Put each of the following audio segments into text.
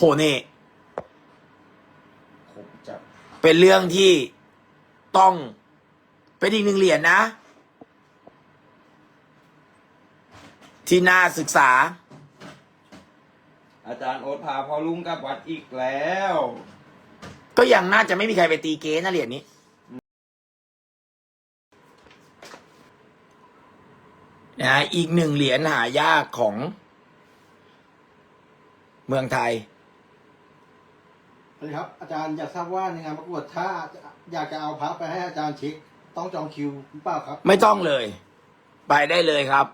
โหนี่ผมจับเป็นเรื่องที่ต้องเป็นอีกหนึ่งเหรียญนะที่น่าศึกษา อาจารย์โอ๊ตพาพ่อลุงกลับวัดอีกแล้ว ก็ยังน่าจะไม่มีใครไปตีเก๊นะเหรียญนี้นะอีกหนึ่งเหรียญหายากของเมืองไทย สวัสดีครับ อาจารย์อยากทราบว่าในงานประกวดถ้าอยากจะเอาพระไปให้อาจารย์เช็คต้องจองคิวหรือเปล่าครับ ไม่ต้องเลย ไปได้เลยครับ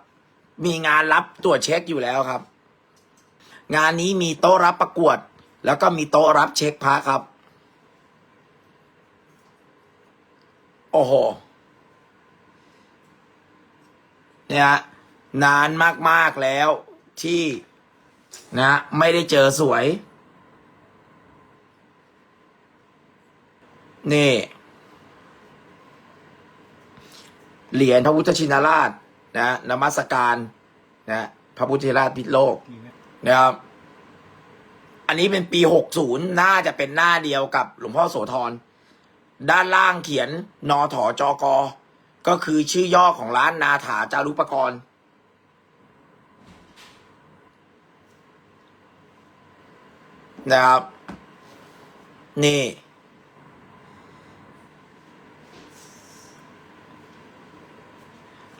มีงานรับตรวจเช็คอยู่แล้วครับ งานนี้มีโต๊ะรับประกวด แล้วก็มีโต๊ะรับเช็คพระครับ โอ้โหเนี่ยฮะนานมากๆแล้วที่นะ ไม่ได้เจอสวย นี่ เหรียญพระพุทธชินราช นะนมัสการนะพระพุทธชินราชพิษโลกนะครับอันนี้เป็นปีหกศูนย์น่าจะเป็นหน้าเดียวกับหลวงพ่อโสธร ด้านล่างเขียนนอถอจอกอก็คือชื่อย่อของร้านนาถาจารุปกรณ์นะครับ นี่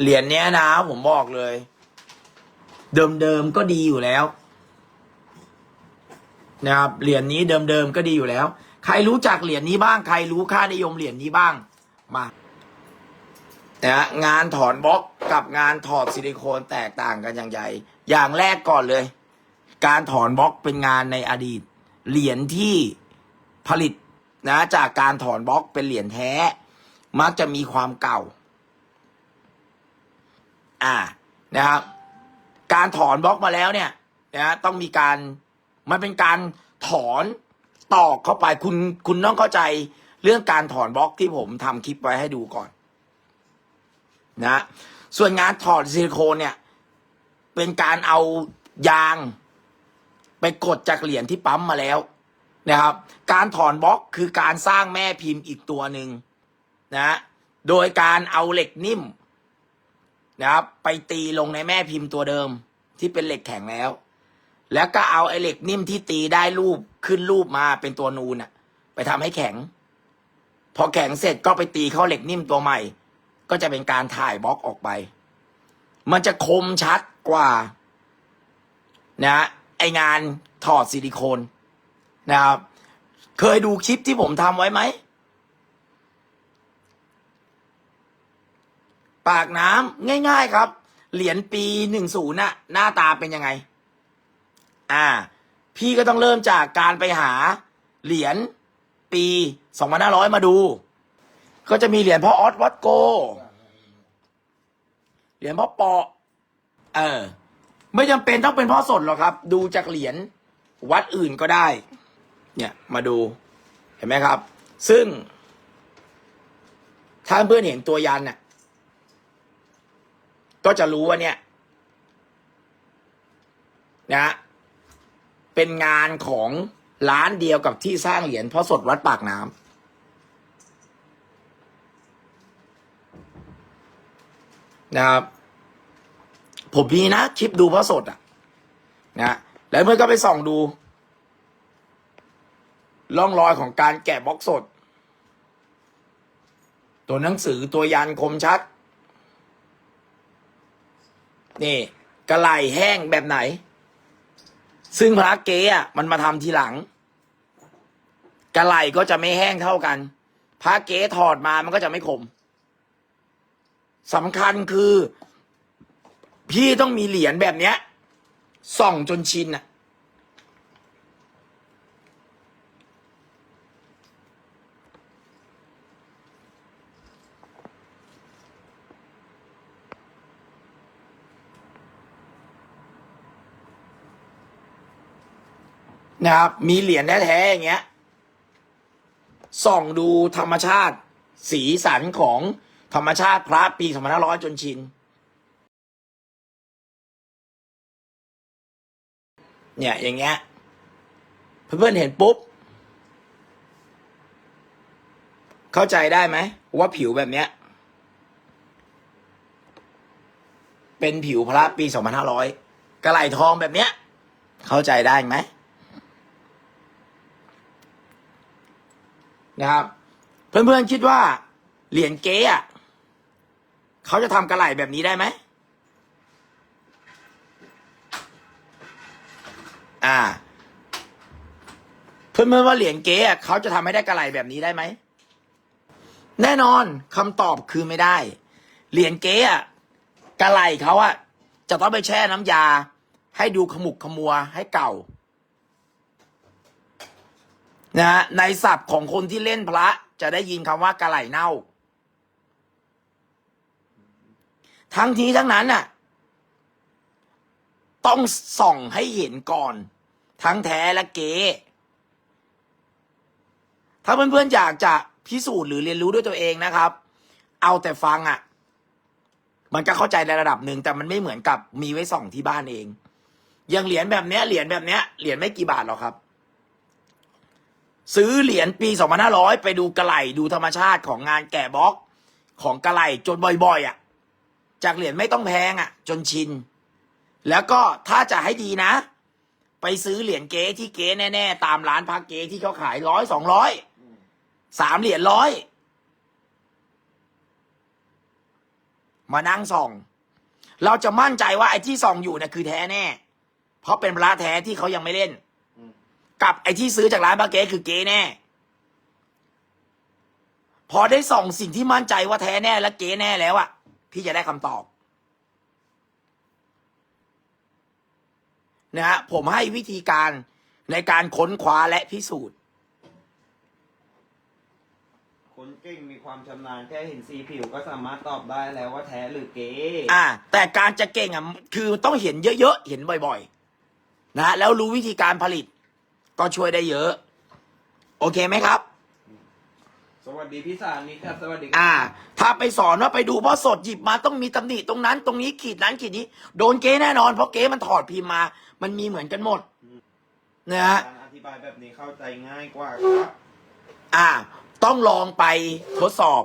เหรียญเนี้ยนะ ผมบอกเลย เดิมๆก็ดีอยู่แล้ว นะครับเหรียญนี้เดิมๆก็ดีอยู่แล้ว ใครรู้จักเหรียญนี้บ้าง ใครรู้ค่านิยมเหรียญนี้บ้างมานะฮะงานถอนบล็อกกับงานถอดซิลิโคนแตกต่างกันอย่างใหญ่อย่างแรกก่อนเลย การถอนบล็อกเป็นงานในอดีต เหรียญที่ผลิตนะจากการถอนบล็อกเป็นเหรียญแท้ มักจะมีความเก่า อ่านะครับ การถอนบล็อกมาแล้วเนี่ยนะต้องมีการมันเป็นการถอนตอกเข้าไปคุณคุณต้องเข้าใจเรื่องการถอนบล็อกที่ผมทำคลิปไว้ให้ดูก่อน นะ ส่วนงานถอดซิลิโคนเนี่ย เป็นการเอายาง ไปกดจากเหรียญที่ปั๊มมาแล้วนะครับ การถอนบล็อกคือการสร้างแม่พิมพ์อีกตัวหนึ่งนะ โดยการเอาเหล็กนิ่ม นะครับ ไปตีลงในแม่พิมพ์ตัวเดิมที่เป็นเหล็กแข็งแล้ว แล้วก็เอาไอ้เหล็กนิ่มที่ตีได้รูปขึ้นรูปมาเป็นตัวนูนอะไปทำให้แข็ง พอแข็งเสร็จก็ไปตีเข้าเหล็กนิ่มตัวใหม่ ก็จะเป็นการถ่ายบล็อกออกไป มันจะคมชัดกว่า นะไองานถอดซิลิโคนนะครับ เคยดูคลิปที่ผมทำไว้ไหม ปากน้ำง่าย ๆครับ เหรียญปีหนึ่งศูนย์น่ะหน้าตาเป็นยังไง อ่า พี่ก็ต้องเริ่มจากการไปหาเหรียญปีสองพันห้าร้อยมาดู ก็จะมีเหรียญพ่อออสวัดโก เหรียญพ่อปอเออ ไม่จำเป็นต้องเป็นพ่อสดหรอกครับ ดูจากเหรียญวัดอื่นก็ได้ เนี่ยมาดู เห็นไหมครับ ซึ่ง ถ้าเพื่อนเห็นตัวยันน่ะ ก็จะรู้ว่าเนี่ยนะเป็นงานของร้านเดียวกับที่สร้างเหรียญพ่อสดวัดปากน้ำนะครับผมมีนะคลิปดูพ่อสดอะนะแล้วเพื่อนก็ไปส่องดู ร่องรอยของการแกะบล็อกสด ตัวหนังสือตัวยันคมชัด นี่กระไหลแห้งแบบไหน ซึ่งพระเก๊อะมันมาทำทีหลัง กระไหลก็จะไม่แห้งเท่ากัน พระเก๊ถอดมามันก็จะไม่คมสำคัญคือ พี่ต้องมีเหรียญแบบเนี้ยส่องจนชินอะ นะครับ มีเหรียญแท้ๆอย่างเงี้ยส่องดูธรรมชาติ สีสันของธรรมชาติพระปีสองพันห้าร้อยจนชิน เนี่ยอย่างเงี้ยเพื่อนๆเห็นปุ๊บ เข้าใจได้ไหมว่าผิวแบบเนี้ย เป็นผิวพระปีสองพันห้าร้อยกระไหลทองแบบเนี้ย เข้าใจได้ไหม นะครับ เพื่อนๆคิดว่า เหรียญเก๊อะเขาจะทำกระไหลแบบนี้ได้ไหมอ่า เพื่อนๆว่าเหรียญเก๊อะเขาจะทำให้ได้กระไหลแบบนี้ได้ไหมแน่นอนคำตอบคือไม่ได้ เหรียญเก๊อะกระไหลเขาอะจะต้องไปแช่น้ำยา ให้ดูขมุกขมัวให้เก่า นะฮะในศัพท์ของคนที่เล่นพระ จะได้ยินคำว่ากระไหลเน่า ทั้งทีทั้งนั้นน่ะ ต้องส่องให้เห็นก่อน ทั้งแท้และเก๊ถ้าเพื่อนๆอยากจะพิสูจน์หรือเรียนรู้ด้วยตัวเองนะครับ เอาแต่ฟังอะ มันก็เข้าใจในระดับหนึ่งแต่มันไม่เหมือนกับมีไว้ส่องที่บ้านเอง อย่างเหรียญแบบเนี้ยเหรียญแบบเนี้ยเหรียญไม่กี่บาทหรอกครับ ซื้อเหรียญปี 2500 ไปดูกระไหลดูธรรมชาติของงานแกะบล็อกของกระไหลจนบ่อยๆอะ จากเหรียญไม่ต้องแพงอะ จนชิน แล้วก็ถ้าจะให้ดีนะ ไปซื้อเหรียญเก๊ที่เก๊แน่ๆ ตามร้านพักเก๊ที่เขาขายร้อยสองร้อยสามเหรียญร้อยมานั่งส่อง เราจะมั่นใจว่าไอ้ที่ส่องอยู่เนี่ยคือแท้แน่ เพราะเป็นพระแท้ที่เขายังไม่เล่น กับไอ้ที่ซื้อจากร้านบาเก้คือเก๊แน่ พอได้ส่องสิ่งที่มั่นใจว่าแท้แน่และเก๊แน่แล้วอะพี่จะได้คำตอบนะฮะผมให้วิธีการในการค้นคว้าและพิสูจน์ คนเก่งมีความชำนาญแค่เห็นสีผิวก็สามารถตอบได้แล้วว่าแท้หรือเก๊อ่า แต่การจะเก่งอะคือต้องเห็นเยอะๆ เห็นบ่อยๆ นะฮะแล้วรู้วิธีการผลิต ก็ช่วยได้เยอะ โอเคไหมครับ สวัสดีพี่สารนี่ครับ สวัสดีอ่า ถ้าไปสอนว่าไปดูเพราะสดหยิบมาต้องมีตำหนิตรงนั้น ตรงนี้ขีดนั้นขีดนี้ โดนเก๊แน่นอนเพราะเก๊มันถอดพิมพ์มา มันมีเหมือนกันหมดนะฮะ การอธิบายแบบนี้เข้าใจง่ายกว่าครับ อ่า ต้องลองไปทดสอบ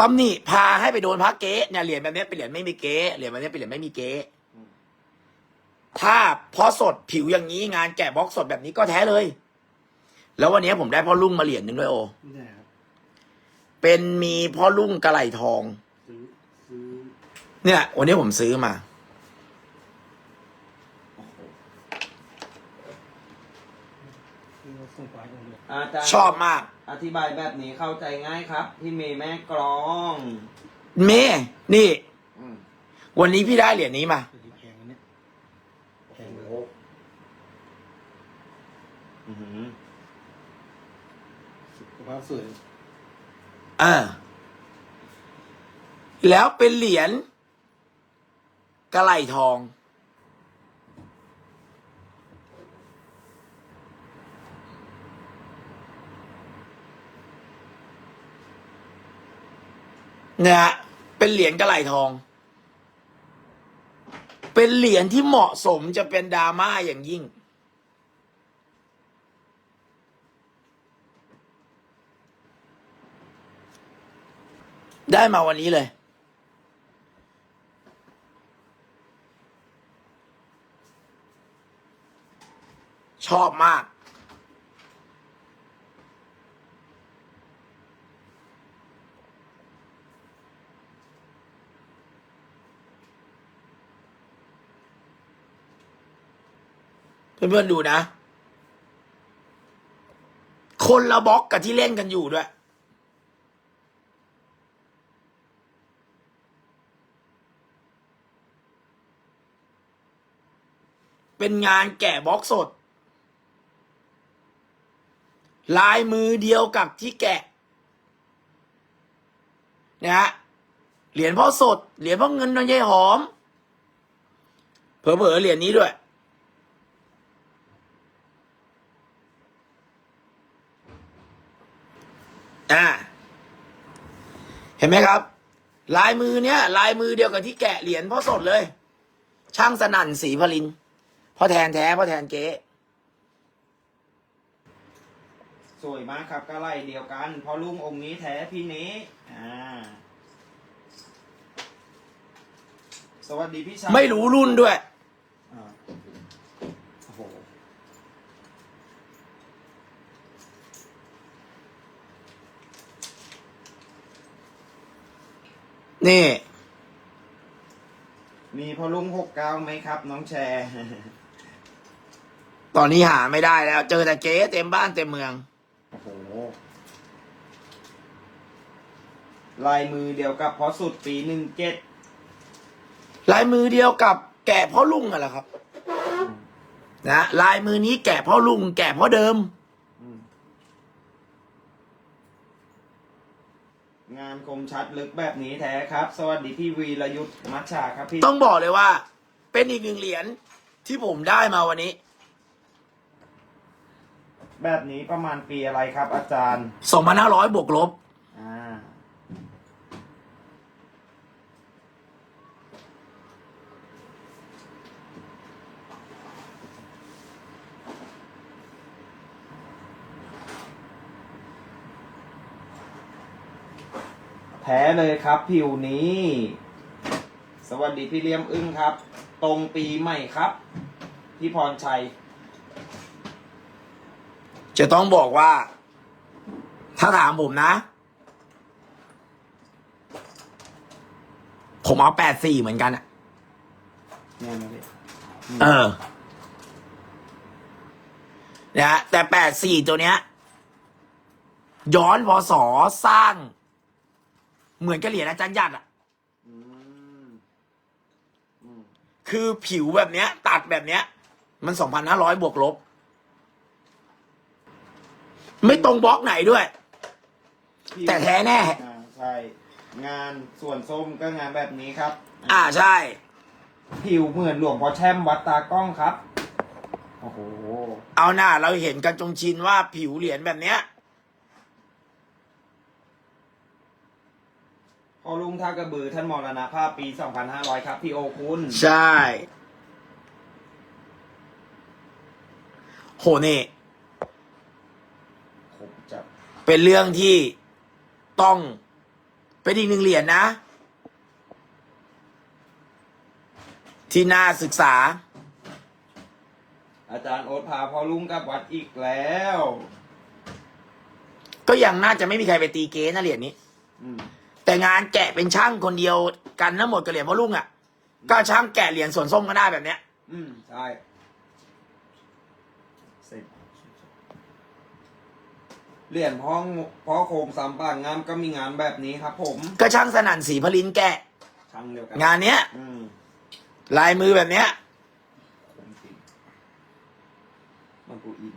ตำหนิพาให้ไปโดนพระเก๊เนี่ยเหรียญแบบนี้เป็นเหรียญไม่มีเก๊เหรียญแบบนี้เป็นเหรียญไม่มีเก๊ ถ้าพอสดผิวอย่างนี้งานแกะบล็อกสดแบบนี้ก็แท้เลย แล้ววันนี้ผมได้พ่อลุงมาเหรียญหนึ่งด้วยโอเนี่ยครับเป็นมีพ่อลุงกระไหลทอง ซื้อซื้อเนี่ย วันนี้ผมซื้อมาซื้อส่งไปตรงนี้อาจารย์ชอบมาก อธิบายแบบนี้เข้าใจง่ายครับ พี่เมย์แม่กลอง เมย์นี่ อืม วันนี้พี่ได้เหรียญนี้มาตัวนี้แพงนะเนี่ยแพงเลย อือหือสุขภาพสวยเออแล้วเป็นเหรียญกระไหลทองเนี่ยฮะเป็นเหรียญกระไหลทอง เป็นเหรียญที่เหมาะสมจะเป็นดราม่าอย่างยิ่ง ได้มาวันนี้เลย ชอบมาก เพื่อนๆดูนะ คนละบล็อกกับที่เล่นกันอยู่ด้วย เป็นงานแกะบล็อกสด ลายมือเดียวกับที่แกะนะฮะเหรียญพ่อสด เหรียญพ่อเงินนนยายหอม เผลอๆเหรียญนี้ด้วย อ่า เห็นไหมครับ ลายมือเนี้ย ลายมือเดียวกับที่แกะเหรียญพ่อสดเลย ช่างสนั่นสีพลิน พ่อแทนแท้พ่อแทนเก๊สวยมากครับก็ไล่เดียวกันเพอลุงองค์นี้แท้พี่เนี้อ่าสวัสดีพี่ชายไม่รู้รุ่นด้วยอ่าโอ้โหนี่ มีพอลุงหกเก้าไหมครับ น้องแชร์ ตอนนี้หาไม่ได้แล้ว เจอแต่เก๊เต็มบ้านเต็มเมือง โอ้โห ลายมือเดียวกับพอสุดปีหนึ่งเจ็ดลายมือเดียวกับแกะพ่อลุงอะแหละครับ นะลายมือนี้แกะพ่อลุง แกะพ่อเดิม งานคมชัดลึกแบบนี้แท้ครับ สวัสดีพี่วีรยุทธ์มัชชาครับพี่ ต้องบอกเลยว่า เป็นอีกหนึ่งเหรียญที่ผมได้มาวันนี้ แบบนี้ประมาณปีอะไรครับ อาจารย์ 2,500 บวกลบ อ่า แท้เลยครับผิวนี้ สวัสดีพี่เลี้ยมอึ้งครับ ตรงปีใหม่ครับ พี่พรชัย จะต้องบอกว่า ถ้าถามผมนะ ผมเอา84เหมือนกันอะเนี่ยนะพี่เออนะฮะแต่แปดสี่ตัวเนี้ย ย้อนพศสร้าง เหมือนกับเหรียญอาจารย์ยัดอะอืมอืมคือผิวแบบเนี้ย ตัดแบบเนี้ย มันสองพันห้าร้อยบวกลบ ไม่ตรงบล็อกไหนด้วยแต่แท้แน่ อ่าใช่ งานส่วนส้มก็งานแบบนี้ครับอ่าใช่ ผิวเหมือนหลวงพ่อแช่มวัดตากล้องครับ โอ้โห เอาหน้าเราเห็นกันจงชินว่าผิวเหรียญแบบเนี้ย พอลุงท่ากระบือท่านมรณภาพปี 2500 ครับ พี่โอคุณ ใช่ โหนี่ผมจับ เป็นเรื่องที่ต้องเป็นอีกหนึ่งเหรียญนะที่น่าศึกษา อาจารย์โอ๊ตพาพอลุงกลับวัดอีกแล้ว ก็ยังน่าจะไม่มีใครไปตีเกนะเหรียญนี้ อืมแต่งานแกะเป็นช่างคนเดียวกันทั้งหมดกับเหรียญพ่อลุงอะ่ะ ก็ช่างแกะเหรียญส่วนส้มก็ได้แบบเนี้ย อืมใช่เสร็จ เหรียญพ่อพ่อโคมสามปางงามก็มีงานแบบนี้ครับ ผมก็ช่างสนั่นสีพลินแกะ ช่างเดียวกันงานเนี้ย อืมลายมือแบบเนี้ยคมจริงมันกูอิน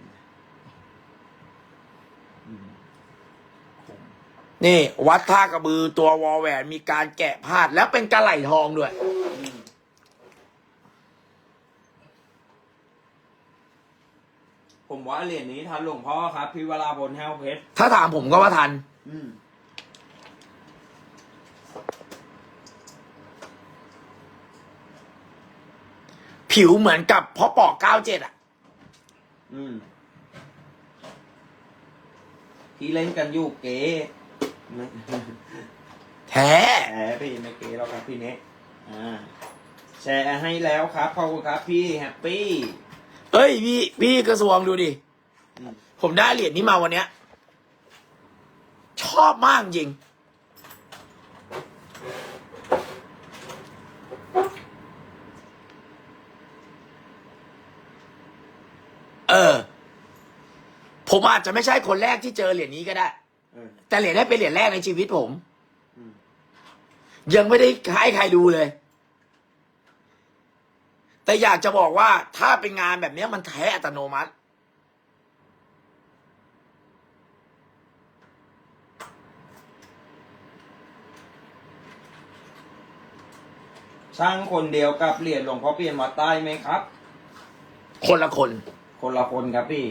อืมคมนี่ วัดท่ากระบือตัววอลแหวนมีการแกะพาดแล้วเป็นกระไหล่ทองด้วย อืม ผมว่าเหรียญนี้ทันหลวงพ่อครับพี่วราพลแห้วเพชรถ้าถามผมก็ว่าทัน อืมผิวเหมือนกับพ่อปอกเก้าเจ็ดอะ อืมที่เล่นกันอยู่เก๋ไม่แท้ แหมพี่ไม่เก๋แล้วครับพี่เนะอ่าแชร์ให้แล้วครับขอบคุณครับพี่แฮปปี้ เอ้ยพี่พี่กระทรวงดูดิอืมผมได้เหรียญนี้มาวันเนี้ย ชอบมากจริง เออ ผมอาจจะไม่ใช่คนแรกที่เจอเหรียญนี้ก็ได้เออแต่เหรียญนี้เป็นเหรียญแรกในชีวิตผมอืมยังไม่ได้ให้ใครดูเลย แต่อยากจะบอกว่าถ้าเป็นงานแบบเนี้ยมันแท้อัตโนมัติช่างคนเดียวกับเหรียญหลวงพ่อเปลี่ยนมาใต้ไหมครับ คนละคน คนละคนครับพี่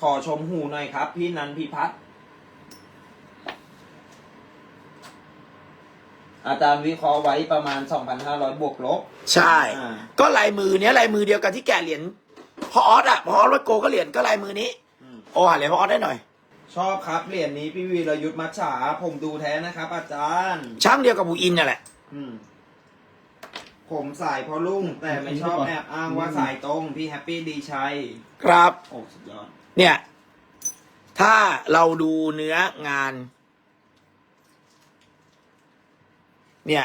ขอชมหูหน่อยครับ พี่นันพิพัฒน์ อาจารย์วิเคราะห์ไว้ประมาณ 2,500 บวกลบ ใช่ อ่า ก็ลายมือเนี้ยลายมือเดียวกับที่แกะเหรียญพอออสอะพอออสวัดโกก็เหรียญก็ลายมือนี้ อืมโอ้หาเหรียญพ่อออสได้หน่อย ชอบครับเหรียญนี้พี่วีรยุทธ์มัชฉาผมดูแท้นะครับ อาจารย์ ช่างเดียวกับบูอินเนี่ยแหละ อืม ผมสายพอลุ่ง แต่ไม่ชอบแอบอ้างว่าสายตรงพี่แฮปปี้ดีชัยครับ โอ้สุดยอด เนี่ย ถ้าเราดูเนื้องาน เนี่ย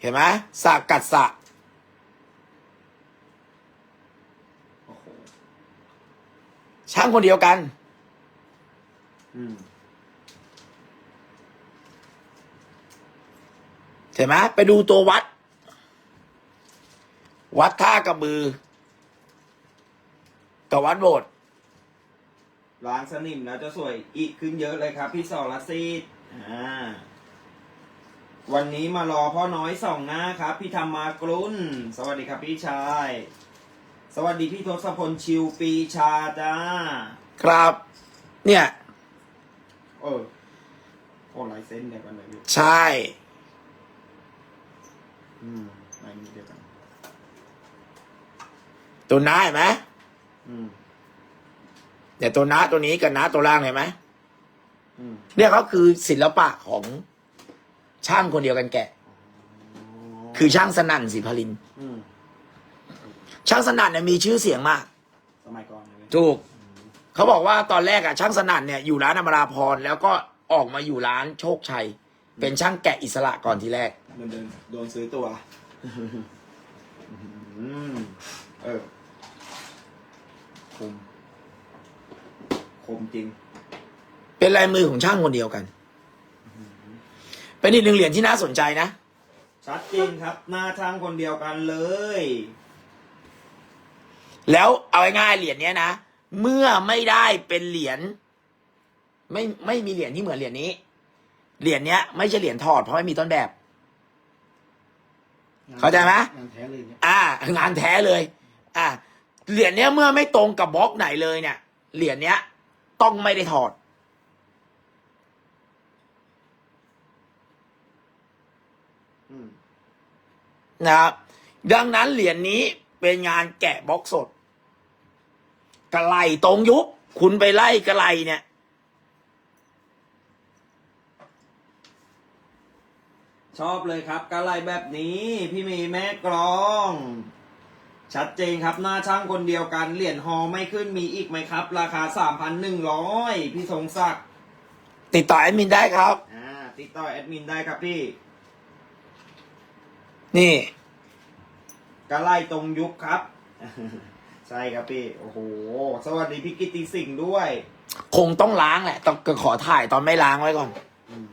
เห็นไหมสากกัดสะโอ้โหช่างคนเดียวกันอืมเห็นไหมไปดูตัววัด วัดท่ากระบือ กับวัดโบสถ์ล้างสนิมแล้วจะสวยอีกขึ้นเยอะเลยครับ พี่สอรซีดอ่า วันนี้มารอพ่อน้อยสองหน้าครับ พี่ธรรมากรุณสวัสดีครับพี่ชาย สวัสดีพี่ทศพลชิวปีชาจ้าครับ เนี่ย เออโอ้ลายเส้นเดียวกันเลยพี่ใช่ อืมลายนี้เดียวกัน ตัวน้าเห็นไหมอืมเนี่ยตัวน้าตัวนี้กับน้าตัวล่างเห็นไหมอืม เนี่ยเขาคือศิลปะของ ช่างคนเดียวกันแกะ คือช่างสนั่นสิพลิน อืมช่างสนั่นเนี่ยมีชื่อเสียงมาก สมัยก่อนเลยถูก เขาบอกว่าตอนแรกอะช่างสนั่นเนี่ยอยู่ร้านอมราพรแล้วก็ออกมาอยู่ร้านโชคชัย เป็นช่างแกะอิสระก่อนทีแรก โดนเดินโดนซื้อตัวอืมเออคมคมจริง เป็นลายมือของช่างคนเดียวกัน เป็นอีกหนึ่งเหรียญที่น่าสนใจนะ ชัดเจนครับหน้าช่างคนเดียวกันเลย แล้วเอาง่ายๆเหรียญเนี้ยนะ เมื่อไม่ได้เป็นเหรียญไม่ไม่มีเหรียญที่เหมือนเหรียญนี้ เหรียญเนี้ย ไม่ใช่เหรียญถอดเพราะไม่มีต้นแบบ เข้าใจไหม งานแท้เลยเนี่ยอ่างานแท้เลย อ่าเหรียญเนี้ยเมื่อไม่ตรงกับบล็อกไหนเลยเนี่ยเหรียญเนี้ย ต้องไม่ได้ถอด นะครับดังนั้นเหรียญนี้เป็นงานแกะบล็อกสด กระไหลตรงยุคคุณไปไล่กระไหลเนี่ย ชอบเลยครับกะไลแบบนี้พี่มีแม่กรอง ชัดเจนครับหน้าช่างคนเดียวกันเหรียญฮอไม่ขึ้นมีอีกไหมครับ ราคาสามพันหนึ่งร้อยพี่ทรงศักดิ์ติดต่อแอดมินได้ครับ อ่าติดต่อแอดมินได้ครับพี่ นี่กะไลตรงยุคครับ ใช่ครับพี่ โอ้โห สวัสดีพี่กิตติสิงห์ด้วย คงต้องล้างแหละ ต้องขอถ่ายตอนไม่ล้างไว้ก่อนอืม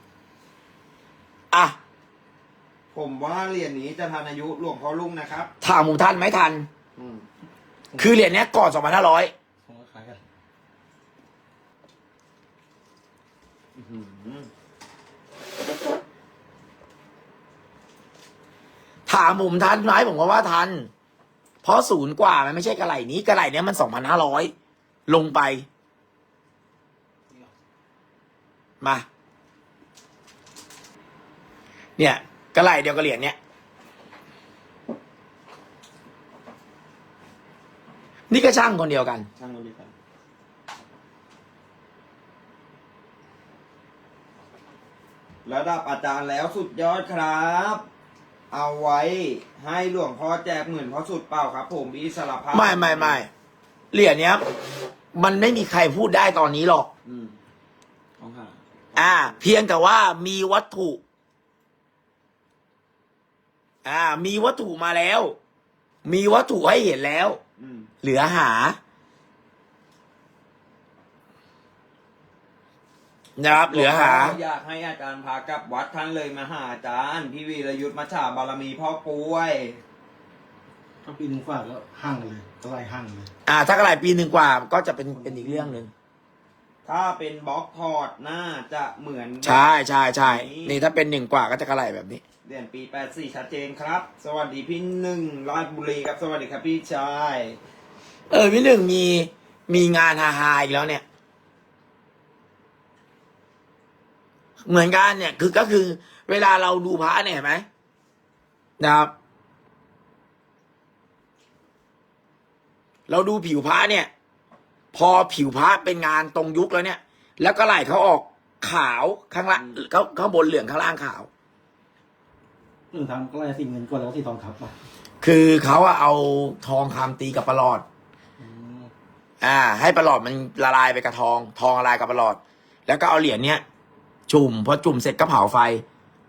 อะ ผมว่าเหรียญนี้จะทันอายุหลวงพ่อลุงนะครับ ถามผมทันไหมทัน อืม คือเหรียญเนี้ยก่อน2,500ของก็ขายกัน อื้อหือ ถามผมทันไหมผมก็ว่าทัน เพราะศูนย์กว่ามันไม่ใช่กระไหลนี้กระไหลเนี้ยมัน2,500ลงไป มา เนี่ยกระไหลเดียวกับเหรียญเนี้ยนี่ก็ช่างคนเดียวกัน ช่างคนเดียวกัน ระดับอาจารย์แล้วสุดยอดครับ เอาไว้ให้หลวงพ่อแจกหมื่นพ่อสุดเปล่าครับ ผมอิสระภาพไม่ไม่ไม่เหรียญเนี้ย มันไม่มีใครพูดได้ตอนนี้หรอก อืมของหาอ่า เพียงแต่ว่ามีวัตถุ อ่า มีวัตถุมาแล้ว มีวัตถุให้เห็นแล้ว อืม เหลือหา นะครับเหลือหา อยากให้อาจารย์พากลับวัดท่านเลยมาหาอาจารย์ พี่วีรยุทธ์มาฉาบารมีพ่อป่วย ถ้าปีหนึ่งฝากแล้วห้างเลยก็ไล่ห้างเลย อ่า ถ้ากระไรปีหนึ่งกว่าก็จะเป็นเป็นอีกเรื่องหนึ่งถ้าเป็นบล็อกถอดน่าจะเหมือนใช่ใช่ใช่นี่ถ้าเป็นหนึ่งกว่าก็จะกระไรแบบนี้เดือนปี84ชัดเจนครับ สวัสดีพี่หนึ่งราชบุรีครับ สวัสดีครับพี่ชาย เออพี่หนึ่งมีมีงานฮาฮาๆอีกแล้วเนี่ย เหมือนกันเนี่ย คือก็คือเวลาเราดูพระเนี่ยเห็นไหมนะครับ เราดูผิวพระเนี่ย พอผิวพระเป็นงานตรงยุคแล้วเนี่ย แล้วก็ไหล่เขาออกขาวข้างล่างเขาข้างบนเหลืองข้างล่างขาวหนึ่งทำก็ไล่สีเงินกว่าแล้วก็สีทองทับอะคือเขาอะเอาทองคำตีกับประหลอด อ่า ให้ประหลอดมันละลายไปกับทอง ทองละลายกับประหลอด แล้วก็เอาเหรียญเนี้ย จุ่มพอจุ่มเสร็จก็เผาไฟ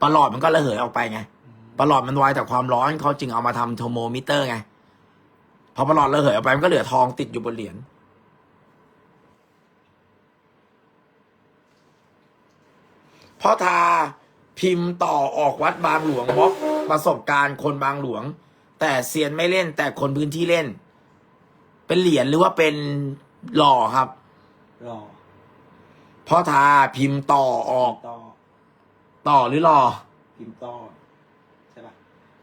ประหลอดมันก็ระเหยออกไปไงประหลอดมันไวแต่ความร้อนเขาจึงเอามาทำโทโมมิเตอร์ไงพอประหลอดระเหยออกไปมันก็เหลือทองติดอยู่บนเหรียญพ่อทาพิมพ์ต่อออกวัดบางหลวงบล็อกประสบการณ์คนบางหลวง แต่เซียนไม่เล่น แต่คนพื้นที่เล่น เป็นเหรียญหรือว่าเป็นหล่อครับรอ พ่อทาพิมพ์ต่อออก ต่อต่อหรือหล่อพิมพ์ต่อใช่ปะ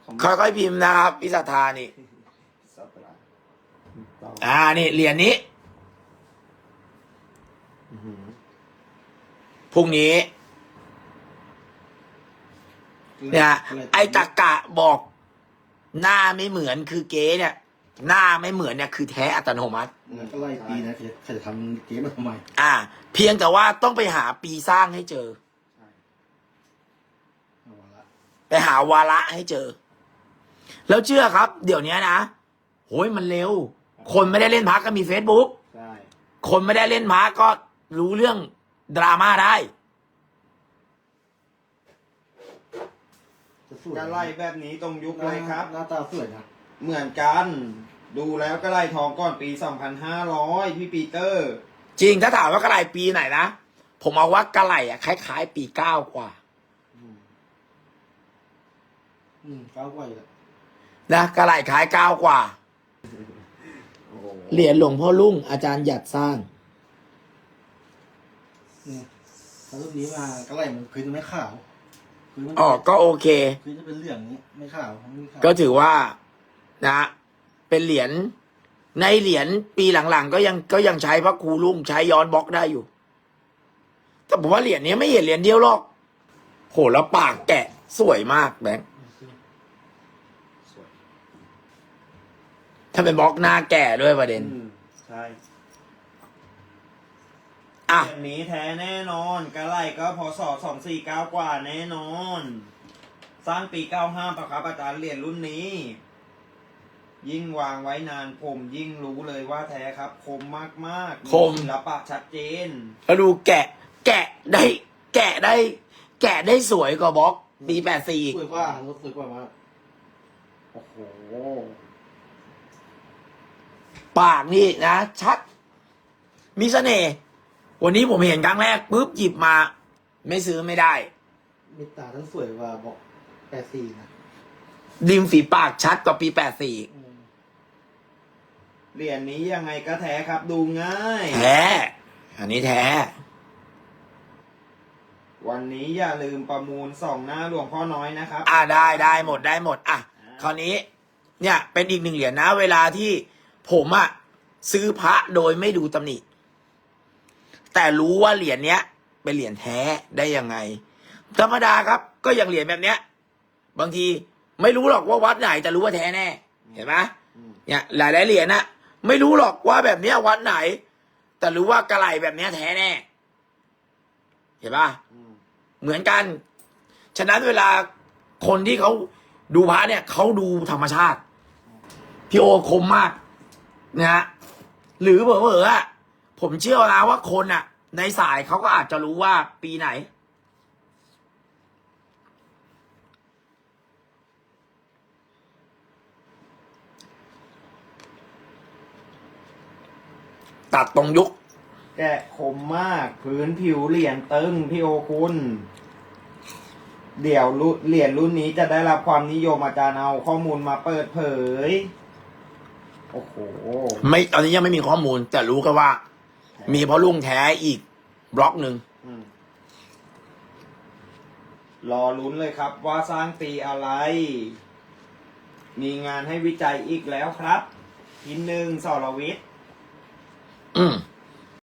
ของค่อยๆพิมพ์นะครับพิสัทธานี่สัปดาห์พิมพ์ต่ออ่านี่เหรียญนี้อื้อหือพรุ่งนี้ เนี่ย ไอ้ตะกะบอก หน้าไม่เหมือนคือเก๊เนี่ย หน้าไม่เหมือนเนี่ยคือแท้อัตโนมัติมันก็ไล่ปีนะใครจะใครจะทำเกมมาทำไม อ่า เพียงแต่ว่าต้องไปหาปีสร้างให้เจอ ใช่เอาละไปหาวาระให้เจอ แล้วเชื่อครับ เดี๋ยวนี้นะโหยมันเร็ว คนไม่ได้เล่นพักก็มีเฟซบุ๊กใช่คนไม่ได้เล่นพักก็รู้เรื่องดราม่าได้ จะสวยก็ไล่แบบนี้ตรงยุคเลยครับ หน้าตาสวยนะ เหมือนกัน ดูแล้วก็ไล่ทองก่อนปี 2,500 พี่ปีเตอร์ จริงถ้าถามว่ากระไหลปีไหนนะ ผมเอาว่ากระไหลอะคล้ายๆ ปีเก้ากว่า อืมเก้ากว่าอยู่แล้วนะกระไหลคล้ายเก้ากว่า โอ้โหเหรียญหลวงพ่อลุ่งอาจารย์หยัดสร้างนี่แล้วรูปนี้มาก็ไล่มันพื้นมันไม่ขาวพื้นมันอ๋อก็โอเค พื้นจะเป็นเหลืองนี้ไม่ขาวมันไม่ขาวก็ถือว่า นะเป็นเหรียญในเหรียญปีหลังๆ ก็ยังก็ยังใช้พระครูลุ่งใช้ย้อนบล็อกได้อยู่ แต่ผมว่าเหรียญนี้ไม่เห็นเหรียญเดียวหรอกโหแล้วปากแกะสวยมากแบงค์สวยถ้าเป็นบล็อกหน้าแก่ด้วยประเด็น อืมใช่อะ แบบนี้แท้แน่นอนกระไล่ก็พศ249กว่าแน่นอน สร้างปี95ประครับอาจารย์เหรียญรุ่นนี้ ยิ่งวางไว้นานผมยิ่งรู้เลยว่าแท้ครับคมมากๆคม ศิลปะชัดเจน แล้วดูแกะ แกะได้ แกะได้ แกะได้สวยกว่าบล็อกปีแปดสี่สวยกว่ารู้สึกว่ามากโอ้โห ปากนี่นะชัด มีเสน่ห์วันนี้ผมเห็นครั้งแรกปุ๊บหยิบมา ไม่ซื้อไม่ได้มีตาทั้งสวยกว่าบอกแปดสี่นะดิมฝีปากชัดกว่าปีแปดสี่ อืม เหรียญนี้ยังไงก็แท้ครับดูง่าย แท้ อันนี้แท้ วันนี้อย่าลืมประมูลสองหน้าหลวงพ่อน้อยนะครับ อ่าได้ได้หมดได้หมด อะ คราวนี้ เนี่ย เป็นอีกหนึ่งเหรียญนะ เวลาที่ผมอะซื้อพระโดยไม่ดูตำหนิ แต่รู้ว่าเหรียญเนี้ย เป็นเหรียญแท้ได้ยังไง ธรรมดาครับ ก็อย่างเหรียญแบบเนี้ย บางทีไม่รู้หรอกว่าวัดไหนแต่รู้ว่าแท้แน่ เห็นไหมอืมเนี่ยหลายๆเหรียญนะ ไม่รู้หรอกว่าแบบเนี้ยวัดไหน แต่รู้ว่ากระไหลแบบเนี้ยแท้แน่ เห็นปะเหมือนกัน ฉะนั้นเวลาคนที่เขาดูพระเนี่ยเขาดูธรรมชาติพี่โอคมมากนะฮะหรือเผลอๆอะผมเชื่อนะว่าคนอะในสายเขาก็อาจจะรู้ว่าปีไหน ตัดตรงยุค แกะคมมากพื้นผิวเหรียญตึงพี่โอคุณ เดี๋ยวรุ่นเหรียญรุ่นนี้จะได้รับความนิยมอาจารย์เอาข้อมูลมาเปิดเผย โอ้โห ไม่ตอนนี้ยังไม่มีข้อมูล แต่รู้ก็ว่า มีพ่อลุงแท้อีกบล็อกหนึ่งอืมรอลุ้นเลยครับว่าสร้างปีอะไร มีงานให้วิจัยอีกแล้วครับ ทีหนึ่งสรวิทย์ 嗯。